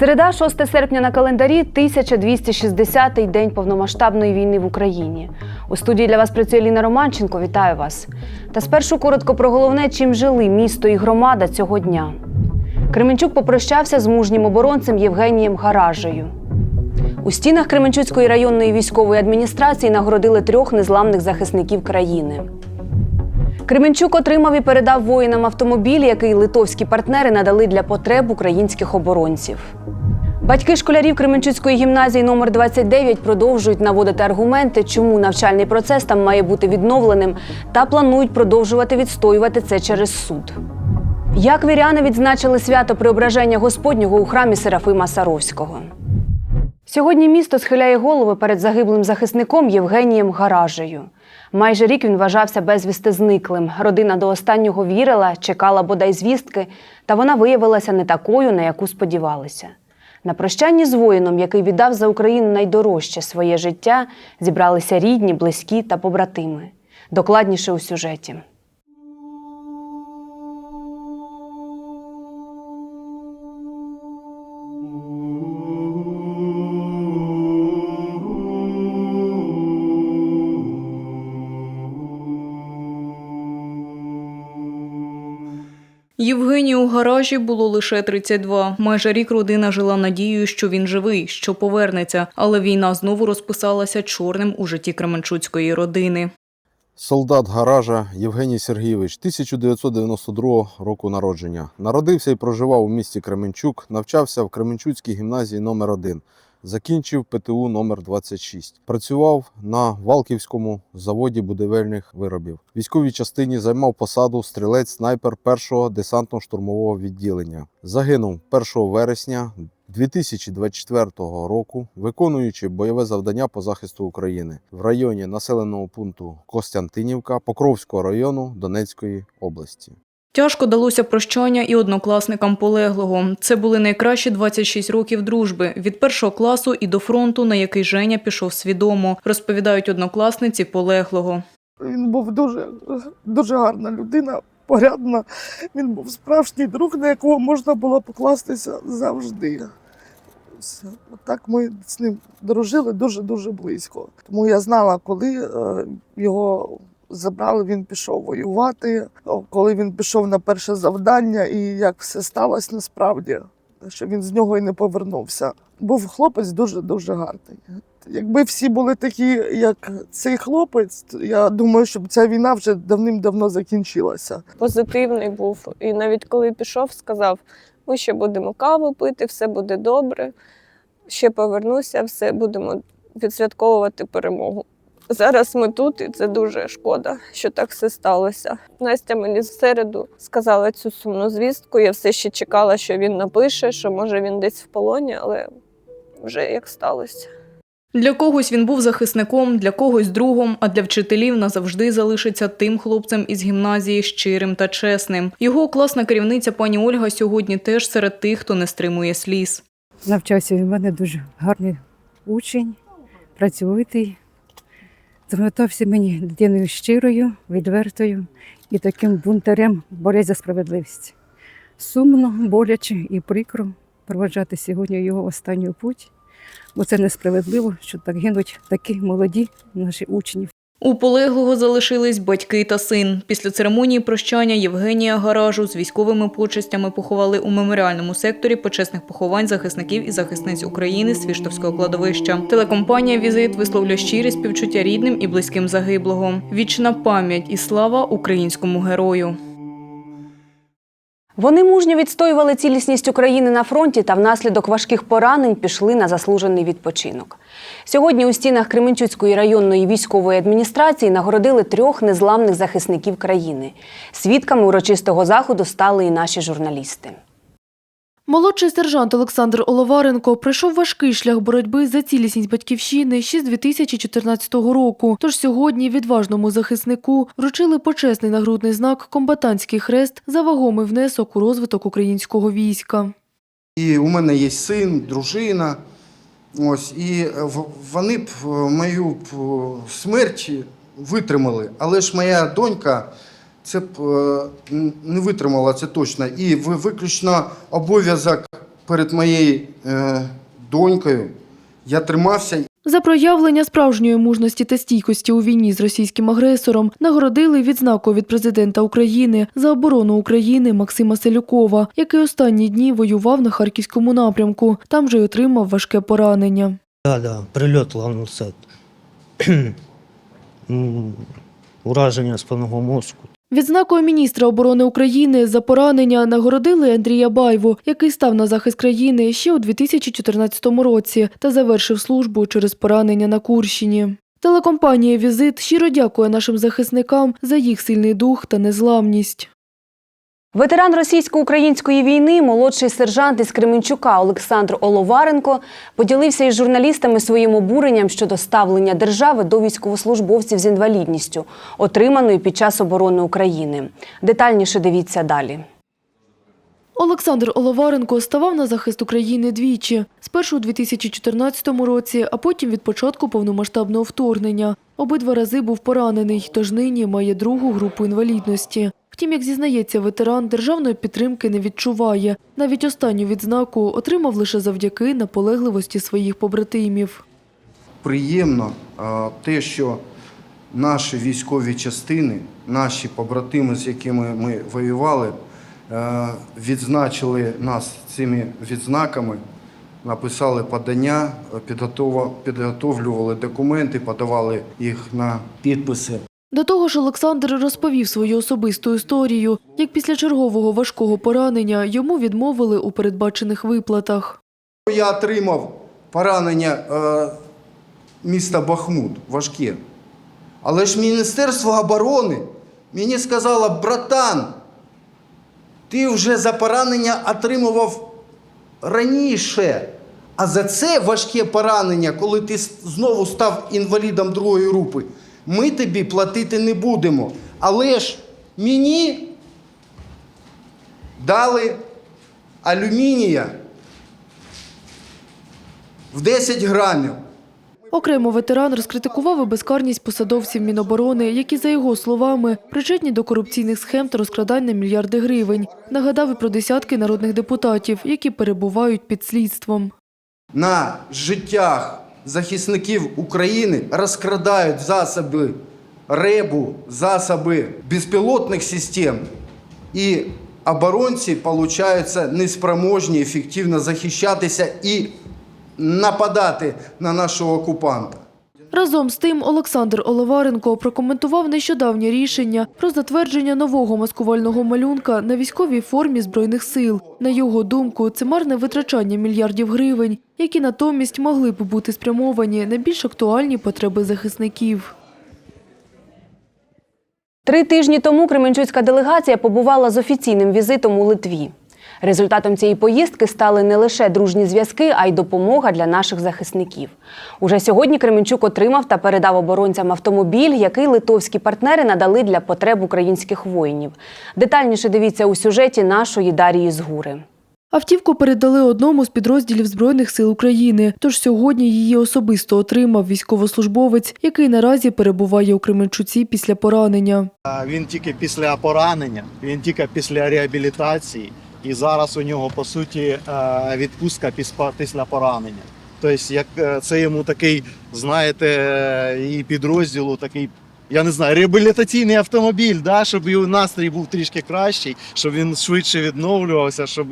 Середа, 6 серпня на календарі, 1260-й день повномасштабної війни в Україні. У студії для вас працює Ліна Романченко. Вітаю вас. Та спершу коротко про головне, чим жили місто і громада цього дня. Кременчук попрощався з мужнім оборонцем Євгенієм Гаражею. У стінах Кременчуцької районної військової адміністрації нагородили трьох незламних захисників країни. Кременчук отримав і передав воїнам автомобіль, який литовські партнери надали для потреб українських оборонців. Батьки школярів Кременчуцької гімназії номер 29 продовжують наводити аргументи, чому навчальний процес там має бути відновленим, та планують продовжувати відстоювати це через суд. Як віряни відзначили свято Преображення Господнього у храмі Серафима Саровського. Сьогодні місто схиляє голови перед загиблим захисником Євгенієм Гаражею. Майже рік він вважався безвісти зниклим. Родина до останнього вірила, чекала бодай звістки, та вона виявилася не такою, на яку сподівалися. На прощанні з воїном, який віддав за Україну найдорожче своє життя, зібралися рідні, близькі та побратими. Докладніше у сюжеті. Євгенію у гаражі було лише 32. Майже рік родина жила надією, що він живий, що повернеться, але війна знову розписалася чорним у житті Кременчуцької родини. Солдат гаража Євгеній Сергійович, 1992 року народження. Народився і проживав у місті Кременчук, навчався в Кременчуцькій гімназії номер 1 закінчив ПТУ номер 26 Працював на Валківському заводі будівельних виробів. Військовій частині займав посаду стрілець-снайпер першого десантно-штурмового відділення. Загинув 1 вересня 2024 року, виконуючи бойове завдання по захисту України в районі населеного пункту Костянтинівка Покровського району Донецької області. Тяжко далося прощання і однокласникам полеглого. Це були найкращі 26 років дружби від першого класу і до фронту, на який Женя пішов свідомо, розповідають однокласниці полеглого. Він був дуже, дуже гарна людина, порядна. Він був справжній друг, на якого можна було покластися завжди. Все. Так ми з ним дружили дуже-дуже близько. Тому я знала, коли е, його забрали, він пішов воювати, коли він пішов на перше завдання, і як все сталося насправді, що він з нього і не повернувся. Був хлопець дуже-дуже гарний. Якби всі були такі, як цей хлопець, я думаю, щоб ця війна вже давним-давно закінчилася. позитивний був. І навіть коли пішов, сказав: ми ще будемо каву пити, все буде добре. Ще повернуся, все будемо відсвятковувати перемогу. Зараз ми тут, і це дуже шкода, що так все сталося. Настя мені в середу сказала цю сумну звістку. Я все ще чекала, що він напише, що може він десь в полоні, але вже як сталося. Для когось він був захисником, для когось другом, а для вчителів назавжди залишиться тим хлопцем із гімназії щирим та чесним. Його класна керівниця пані Ольга сьогодні теж серед тих, хто не стримує сліз. Навчався він в мене дуже гарний учень, працьовитий. Запам'ятався мені дитиною щирою, відвертою і таким бунтарем борець за справедливість. Сумно, боляче і прикро проведжати сьогодні його останню путь, бо це несправедливо, що так гинуть такі молоді наші учні. У полеглого залишились батьки та син. Після церемонії прощання Євгенія Гаражу з військовими почестями поховали у меморіальному секторі почесних поховань захисників і захисниць України Свіштовського кладовища. Телекомпанія Візит висловлює щирі співчуття рідним і близьким загиблого. Вічна пам'ять і слава українському герою. Вони мужньо відстоювали цілісність України на фронті та внаслідок важких поранень пішли на заслужений відпочинок. Сьогодні у стінах Кременчуцької районної військової адміністрації нагородили трьох незламних захисників країни. Свідками урочистого заходу стали і наші журналісти. Молодший сержант Олександр Оловаренко пройшов важкий шлях боротьби за цілісність батьківщини ще з 2014 року. Тож сьогодні відважному захиснику вручили почесний нагрудний знак Комбатантський хрест за вагомий внесок у розвиток українського війська. І у мене є син, дружина. Ось, і е, вони б е, мою е, смерть витримали. Але ж моя донька це б е, не витримала, це точно. І виключно обов'язок перед моєю е, донькою я тримався За проявлення справжньої мужності та стійкості у війні з російським агресором нагородили відзнакою від президента України за оборону України Максима Селюкова, який останні дні воював на харківському напрямку. Там же й отримав важке поранення. Да, да, прильот. М, Ураження спинного мозку. Відзнакою міністра оборони України за поранення нагородили Андрія Байву, який став на захист країни ще у 2014 році та завершив службу через поранення на Курщині. Телекомпанія Візит щиро дякує нашим захисникам за їх сильний дух та незламність. Ветеран російсько-української війни, молодший сержант із Кременчука Олександр Оловаренко поділився із журналістами своїм обуренням щодо ставлення держави до військовослужбовців з інвалідністю, отриманої під час оборони України. Детальніше дивіться далі. Олександр Оловаренко ставав на захист України двічі. Спершу у 2014 році, а потім від початку повномасштабного вторгнення. Обидва рази був поранений, тож нині має другу групу інвалідності. Втім, як зізнається ветеран, державної підтримки не відчуває. Навіть останню відзнаку отримав лише завдяки наполегливості своїх побратимів. приємно те, що наші військові частини, наші побратими, з якими ми воювали, відзначили нас цими відзнаками, написали подання, підготовлювали документи, подавали їх на підписи. До того ж, Олександр розповів свою особисту історію, як після чергового важкого поранення йому відмовили у передбачених виплатах. Я отримав поранення е, міста Бахмут важке. Але ж Міністерство оборони мені сказало, братан, ти вже за поранення отримував раніше. А за це важке поранення, коли ти знову став інвалідом другої групи, ми тобі платити не будемо. Але ж мені дали алюмінія в 10 грамів. Окремо ветеран розкритикував і безкарність посадовців Міноборони, які, за його словами, причетні до корупційних схем та розкрадань на мільярди гривень. Нагадав і про десятки народних депутатів, які перебувають під слідством. на життях захисників України розкрадають засоби РЕБу, засоби безпілотних систем, і оборонці, получаються неспроможні ефективно захищатися і нападати на нашого окупанта. Разом з тим Олександр Оловаренко прокоментував нещодавнє рішення про затвердження нового маскувального малюнка на військовій формі Збройних сил. На його думку, це марне витрачання мільярдів гривень, які натомість могли б бути спрямовані на більш актуальні потреби захисників. Три тижні тому Кременчуцька делегація побувала з офіційним візитом у Литві. Результатом цієї поїздки стали не лише дружні зв'язки, а й допомога для наших захисників. Уже сьогодні Кременчук отримав та передав оборонцям автомобіль, який литовські партнери надали для потреб українських воїнів. Детальніше дивіться у сюжеті нашої Дарії Згури. Автівку передали одному з підрозділів Збройних сил України. Тож сьогодні її особисто отримав військовослужбовець, який наразі перебуває у Кременчуці після поранення. Він тільки після поранення, він тільки після реабілітації, і зараз у нього по суті е, відпустка після- поранення. Тобто, як е, це йому такий, знаєте, е, і підрозділу такий. Я не знаю, реабілітаційний автомобіль, да, щоб його настрій був трішки кращий, щоб він швидше відновлювався, щоб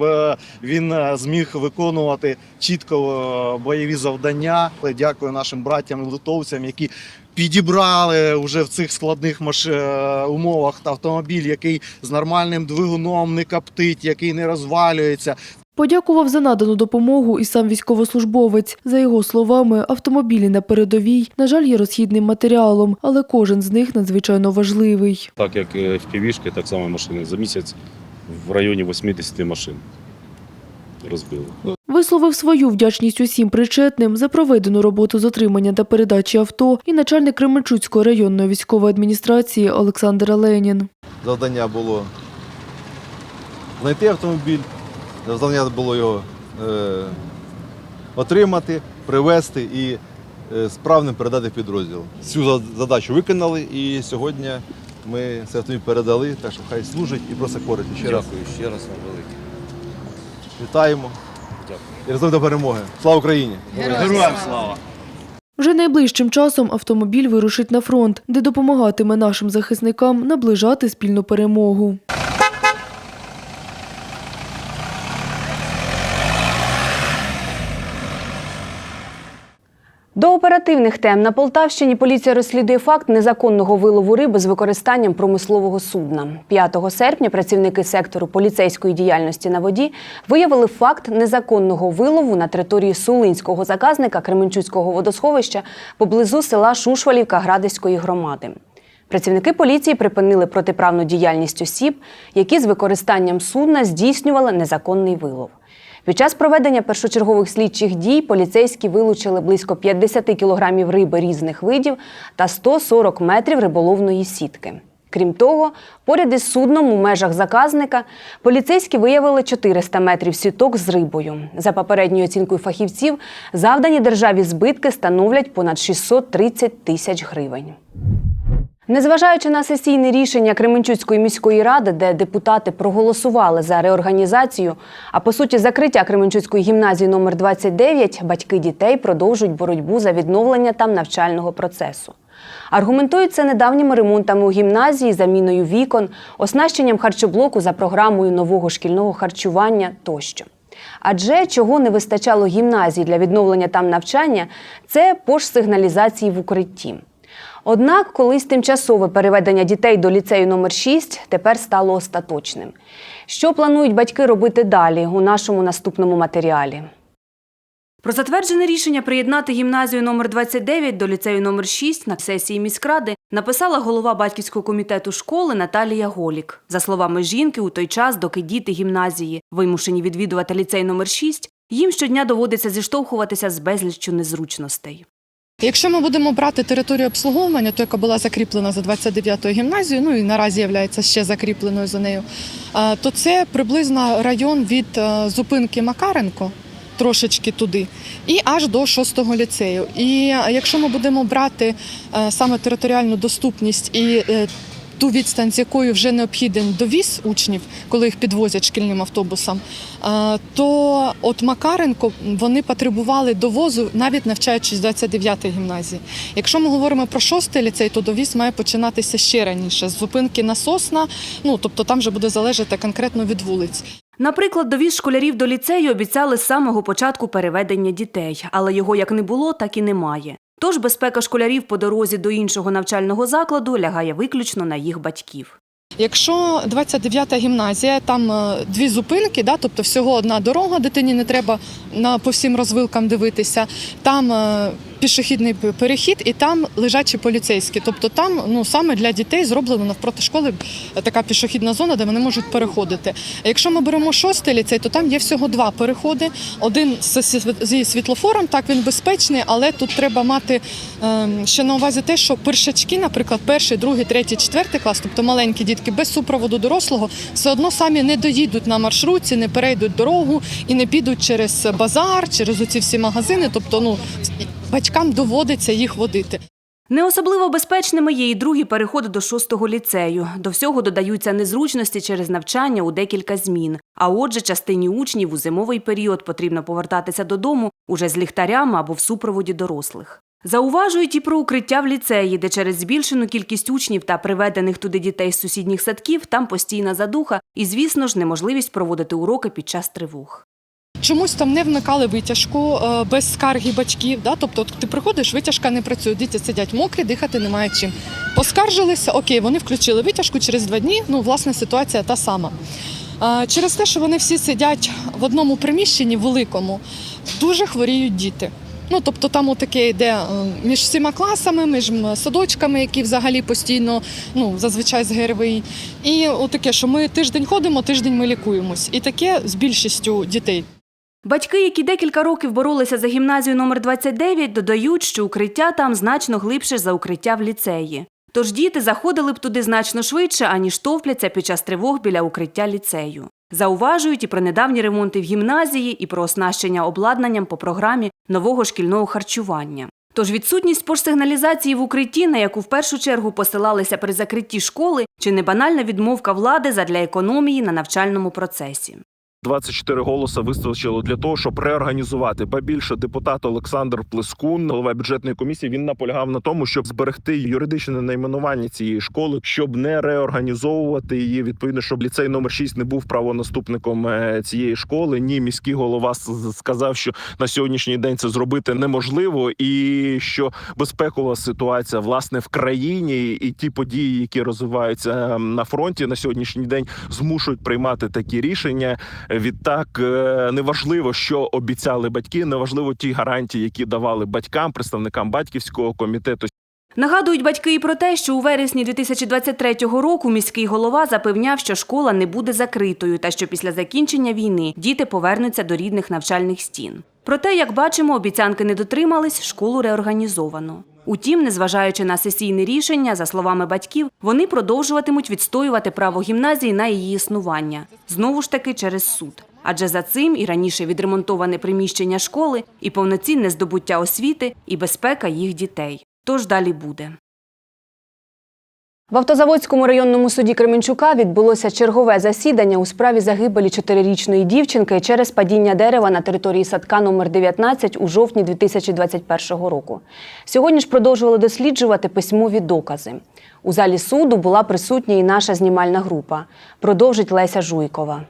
він зміг виконувати чітко бойові завдання. Дякую нашим братям і литовцям, які підібрали вже в цих складних маш... е, умовах автомобіль, який з нормальним двигуном не коптить, який не розвалюється. Подякував за надану допомогу і сам військовослужбовець. За його словами, автомобілі на передовій, на жаль, є розхідним матеріалом, але кожен з них надзвичайно важливий. Так як е, FPV-шки, так само машини. За місяць в районі 80 машин розбили. Висловив свою вдячність усім причетним за проведену роботу з отримання та передачі авто і начальник Кременчуцької районної військової адміністрації Олександр Ленін. Завдання було знайти автомобіль, завдання було його е, отримати, привезти і е, справним передати підрозділ. Цю задачу виконали і сьогодні ми цей автомобіль передали, так що хай служить і просто користь. Ще раз Дякую ще раз вам велике. Вітаємо Дякую. і разом до перемоги. Слава Україні! Героям слава! Вже найближчим часом автомобіль вирушить на фронт, де допомагатиме нашим захисникам наближати спільну перемогу. До оперативних тем на Полтавщині поліція розслідує факт незаконного вилову риби з використанням промислового судна. 5 серпня працівники сектору поліцейської діяльності на воді виявили факт незаконного вилову на території сулинського заказника Кременчуцького водосховища поблизу села Шушвалівка Градиської громади. Працівники поліції припинили протиправну діяльність осіб, які з використанням судна здійснювали незаконний вилов. Під час проведення першочергових слідчих дій поліцейські вилучили близько 50 кілограмів риби різних видів та 140 метрів риболовної сітки. Крім того, поряд із судном у межах заказника поліцейські виявили 400 метрів сіток з рибою. За попередньою оцінкою фахівців, завдані державі збитки становлять понад 630 тисяч гривень. Незважаючи на сесійне рішення Кременчуцької міської ради, де депутати проголосували за реорганізацію, а по суті закриття Кременчуцької гімназії номер 29, батьки дітей продовжують боротьбу за відновлення там навчального процесу. Аргументують недавніми ремонтами у гімназії, заміною вікон, оснащенням харчоблоку за програмою нового шкільного харчування тощо. Адже чого не вистачало гімназії для відновлення там навчання, це пошсигналізації в укритті. Однак, колись тимчасове переведення дітей до ліцею номер 6 тепер стало остаточним. Що планують батьки робити далі у нашому наступному матеріалі? Про затверджене рішення приєднати гімназію номер 29 до ліцею номер 6 на сесії міськради написала голова батьківського комітету школи Наталія Голік. За словами жінки, у той час, доки діти гімназії вимушені відвідувати ліцей номер 6, їм щодня доводиться зіштовхуватися з безліччю незручностей. Якщо ми будемо брати територію обслуговування, то яка була закріплена за 29-ю гімназією, ну і наразі є ще закріпленою за нею, то це приблизно район від е, зупинки Макаренко. Трошечки туди, і аж до 6-го ліцею. І якщо ми будемо брати е, саме територіальну доступність і е, ту відстань, з якою вже необхіден довіз учнів, коли їх підвозять шкільним автобусом, е, то от Макаренко вони потребували довозу, навіть навчаючись 29-й гімназії. Якщо ми говоримо про 6-й ліцей, то довіз має починатися ще раніше з зупинки на Сосна. Ну тобто там вже буде залежати конкретно від вулиць. Наприклад, довіз школярів до ліцею обіцяли з самого початку переведення дітей, але його як не було, так і немає. Тож безпека школярів по дорозі до іншого навчального закладу лягає виключно на їх батьків. Якщо 29-та гімназія, там е, дві зупинки, да, тобто всього одна дорога, дитині не треба на по всім розвилкам дивитися. Там е, пішохідний перехід і там лежачі поліцейські. Тобто там ну саме для дітей зроблено навпроти школи е, така пішохідна зона, де вони можуть переходити. А якщо ми беремо шостий ліцей, то там є всього два переходи. Один зі світлофором, так він безпечний, але тут треба мати е, ще на увазі те, що першачки, наприклад, перший, другий, третій, четвертий клас, тобто маленькі дітки без супроводу дорослого, все одно самі не доїдуть на маршрутці, не перейдуть дорогу і не підуть через базар, через оці всі магазини. Тобто, ну батькам доводиться їх водити. Не особливо безпечними є і другі переходи до шостого ліцею. До всього додаються незручності через навчання у декілька змін. А отже, частині учнів у зимовий період потрібно повертатися додому уже з ліхтарями або в супроводі дорослих. Зауважують і про укриття в ліцеї, де через збільшену кількість учнів та приведених туди дітей з сусідніх садків там постійна задуха і, звісно ж, неможливість проводити уроки під час тривог. Чомусь там не вмикали витяжку е, без скарги батьків. Да? Тобто ти приходиш, витяжка не працює, діти сидять мокрі, дихати немає чим. Поскаржилися, окей, вони включили витяжку через два дні. Ну, власне, ситуація та сама. Е, Через те, що вони всі сидять в одному приміщенні великому, дуже хворіють діти. Ну, тобто там таке йде е, між всіма класами, між садочками, які взагалі постійно, ну, зазвичай з ГРВІ. І отаке, що ми тиждень ходимо, тиждень ми лікуємось. І таке з більшістю дітей. Батьки, які декілька років боролися за гімназію номер 29, додають, що укриття там значно глибше за укриття в ліцеї. Тож діти заходили б туди значно швидше, аніж товпляться під час тривог біля укриття ліцею. Зауважують і про недавні ремонти в гімназії, і про оснащення обладнанням по програмі нового шкільного харчування. Тож відсутність пожсигналізації в укритті, на яку в першу чергу посилалися при закритті школи, чи не банальна відмовка влади задля економії на навчальному процесі. 24 голоса вистачило для того, щоб реорганізувати. Ба більше депутат Олександр Плескун, голова бюджетної комісії, він наполягав на тому, щоб зберегти юридичне найменування цієї школи, щоб не реорганізовувати її. Відповідно, щоб ліцей номер 6 не був правонаступником е, цієї школи. Ні, міський голова сказав, що на сьогоднішній день це зробити неможливо, і що безпекова ситуація власне в країні і ті події, які розвиваються ем, на фронті на сьогоднішній день, змушують приймати такі рішення. Відтак е, неважливо, що обіцяли батьки, неважливо ті гарантії, які давали батькам, представникам батьківського комітету. Нагадують батьки і про те, що у вересні 2023 року міський голова запевняв, що школа не буде закритою та що після закінчення війни діти повернуться до рідних навчальних стін. Проте, як бачимо, обіцянки не дотримались, школу реорганізовано. Утім, незважаючи на сесійне рішення, за словами батьків, вони продовжуватимуть відстоювати право гімназії на її існування знову ж таки через суд. Адже за цим і раніше відремонтоване приміщення школи, і повноцінне здобуття освіти, і безпека їх дітей. Тож далі буде. В Автозаводському районному суді Кременчука відбулося чергове засідання у справі загибелі чотирирічної дівчинки через падіння дерева на території садка номер 19 у жовтні 2021 року. Сьогодні ж продовжували досліджувати письмові докази. У залі суду була присутня і наша знімальна група. Продовжить Леся Жуйкова.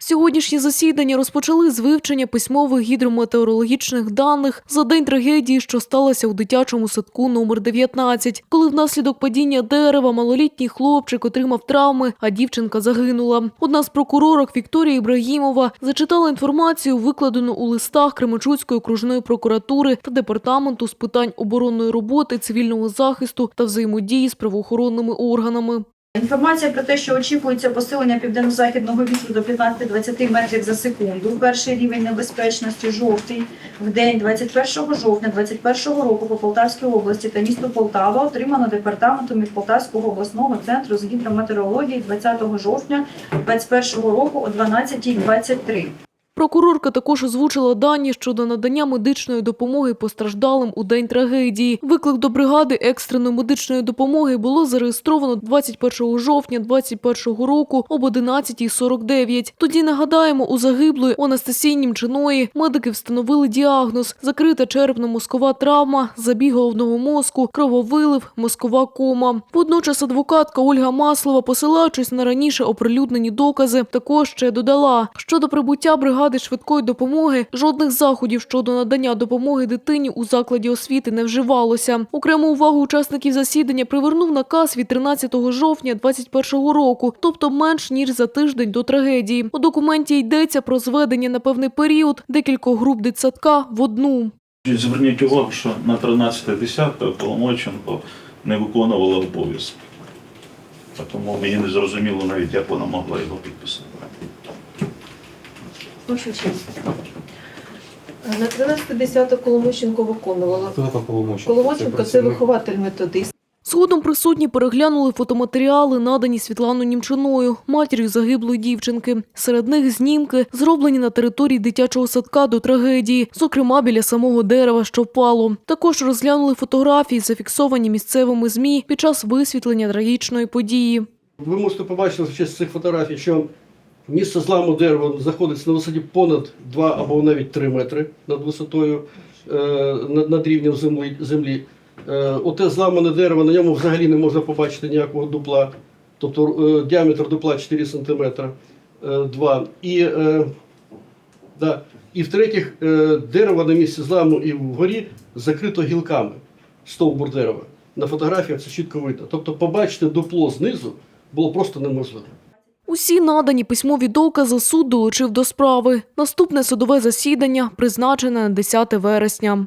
Сьогоднішнє засідання розпочали з вивчення письмових гідрометеорологічних даних за день трагедії, що сталася у дитячому садку номер 19, коли внаслідок падіння дерева малолітній хлопчик отримав травми, а дівчинка загинула. Одна з прокуророк Вікторія Ібрагімова зачитала інформацію, викладену у листах Кременчуцької окружної прокуратури та департаменту з питань оборонної роботи, цивільного захисту та взаємодії з правоохоронними органами. Інформація про те, що очікується посилення південно-західного вітру до 15-20 метрів за секунду. Перший рівень небезпечності жовтий в день 21 жовтня 2021 року по Полтавській області та місту Полтава отримано департаментом від Полтавського обласного центру з гідрометеорології 20 жовтня 2021 року о 12.23. Прокурорка також озвучила дані щодо надання медичної допомоги постраждалим у день трагедії. Виклик до бригади екстреної медичної допомоги було зареєстровано 21 жовтня 2021 року об 11.49. Тоді нагадаємо, у загиблої Анастасії Німчиної медики встановили діагноз: закрита черепно-мозкова травма, забіг головного мозку, крововилив, мозкова кома. Водночас адвокатка Ольга Маслова, посилаючись на раніше оприлюднені докази, також ще додала щодо прибуття бригади швидкої допомоги. Жодних заходів щодо надання допомоги дитині у закладі освіти не вживалося. Окрему увагу учасників засідання привернув наказ від 13 жовтня 2021 року, тобто менш ніж за тиждень до трагедії. У документі йдеться про зведення на певний період декількох груп дитсадка в одну. Зверніть увагу, що на 13.10 Коломойченко не виконувала обов'язки. Тому мені не зрозуміло навіть, як вона могла його підписати. Ваша честь. На 13.10 Коломощенко виконувала. Хто там Коломойченко? Коломощенко це вихователь методист. Згодом присутні переглянули фотоматеріали, надані Світланою Німчиною, матір'ю загиблої дівчинки. Серед них знімки, зроблені на території дитячого садка до трагедії, зокрема біля самого дерева, що впало. Також розглянули фотографії, зафіксовані місцевими змі під час висвітлення трагічної події. Ви можете побачити з цих фотографій, що місце зламу дерева знаходиться на висоті понад 2 або навіть 3 метри над висотою е, над рівнем землі. Е, Оте зламане дерево, на ньому взагалі не можна побачити ніякого дупла, тобто е, діаметр дупла 4 см. Е, 2. І, да. і в-третіх, дерево на місці зламу і вгорі закрито гілками, стовбур дерева. На фотографіях це чітко видно. Тобто побачити дупло знизу було просто неможливо. Усі надані письмові докази суд долучив до справи. Наступне судове засідання призначене на 10 вересня.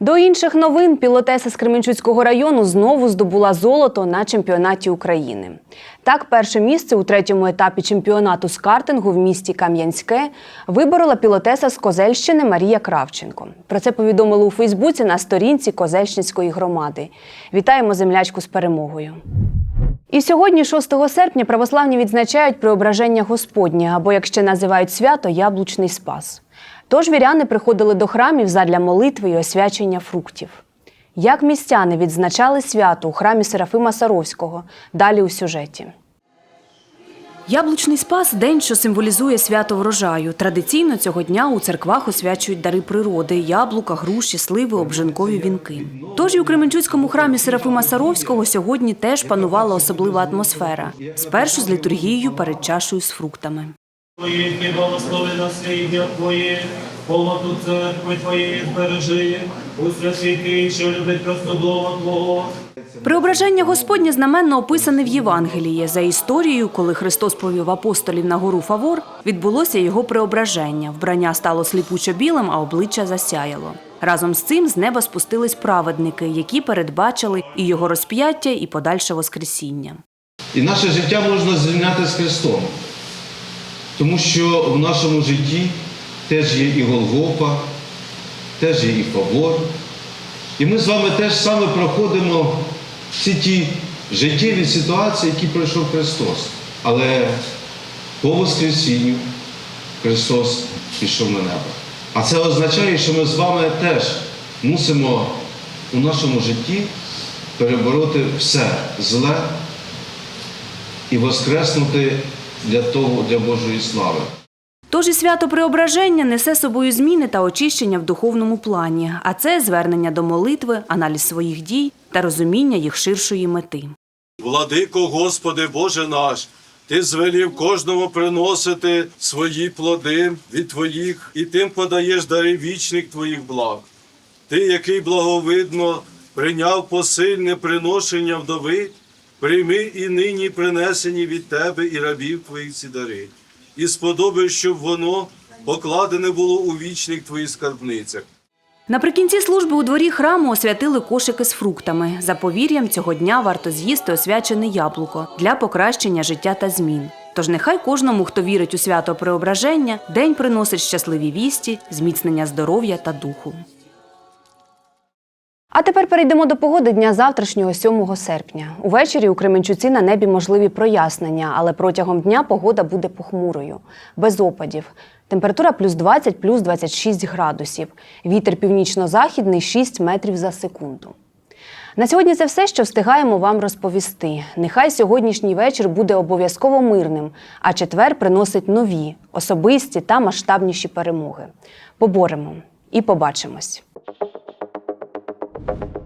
До інших новин пілотеса з Кременчуцького району знову здобула золото на чемпіонаті України. Так, перше місце у третьому етапі чемпіонату з картингу в місті Кам'янське виборола пілотеса з Козельщини Марія Кравченко. Про це повідомили у Фейсбуці на сторінці Козельщинської громади. Вітаємо землячку з перемогою. І сьогодні, 6 серпня, православні відзначають преображення Господнє, або як ще називають свято Яблучний Спас. Тож віряни приходили до храмів задля молитви і освячення фруктів. Як містяни відзначали свято у храмі Серафима Саровського? Далі у сюжеті. Яблучний спас день, що символізує свято врожаю. Традиційно цього дня у церквах освячують дари природи яблука, груші, сливи, обжинкові вінки. Тож і у Кременчуцькому храмі Серафима Саровського сьогодні теж панувала особлива атмосфера. Спершу з літургією перед чашею з фруктами. Твоїх і благослови на свій Твої, церкви Твоєї збережи, у святий, що любить простоблова Твого. Преображення Господнє знаменно описане в Євангелії. За історією, коли Христос повів апостолів на гору Фавор, відбулося його преображення. Вбрання стало сліпучо білим, а обличчя засяяло. Разом з цим з неба спустились праведники, які передбачили і його розп'яття, і подальше воскресіння. І наше життя можна зрівняти з Христом, тому що в нашому житті теж є і Голгофа, теж є і Фавор. І ми з вами теж саме проходимо всі ті життєві ситуації, які пройшов Христос. Але по Воскресінню Христос пішов на небо. А це означає, що ми з вами теж мусимо у нашому житті перебороти все зле і воскреснути для того, для Божої слави. Тож і свято Преображення несе собою зміни та очищення в духовному плані, а це звернення до молитви, аналіз своїх дій та розуміння їх ширшої мети. Владико Господи Боже наш, Ти звелів кожному приносити свої плоди від Твоїх, і тим подаєш дари вічних Твоїх благ. Ти, який благовидно прийняв посильне приношення вдови, прийми і нині принесені від Тебе і рабів Твоїх ці дари, і сподоби, щоб воно покладене було у вічних Твоїх скарбницях. Наприкінці служби у дворі храму освятили кошики з фруктами. За повір'ям, цього дня варто з'їсти освячене яблуко для покращення життя та змін. Тож нехай кожному, хто вірить у свято Преображення, день приносить щасливі вісті, зміцнення здоров'я та духу. А тепер перейдемо до погоди дня завтрашнього 7 серпня. Увечері у Кременчуці на небі можливі прояснення, але протягом дня погода буде похмурою, без опадів. Температура плюс 20, плюс 26 градусів. Вітер північно-західний 6 метрів за секунду. На сьогодні це все, що встигаємо вам розповісти. Нехай сьогоднішній вечір буде обов'язково мирним, а четвер приносить нові, особисті та масштабніші перемоги. Поборемо і побачимось. Thank you.